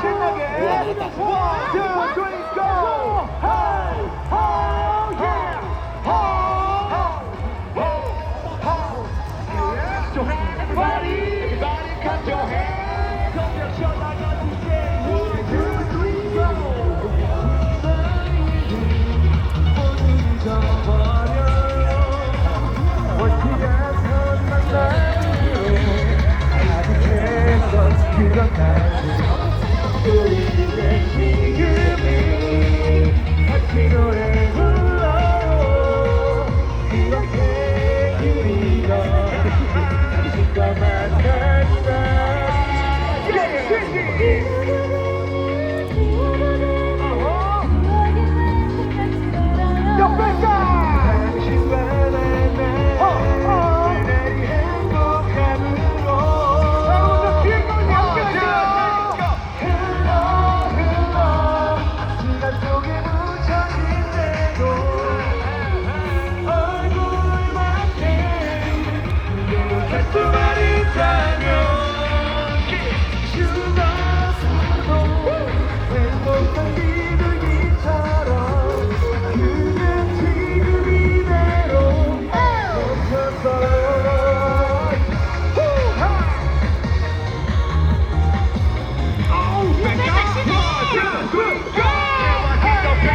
신나게 three, go! Hey! Oh, yeah! Oh, oh, oh, oh. So everybody, everybody cut your hands. Come your I got to say. One, two, three, go! 그런 날들 당신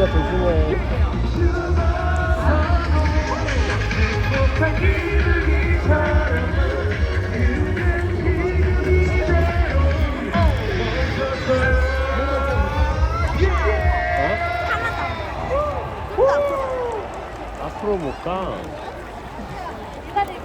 진짜 조심해. 어? 앞으로 못 가.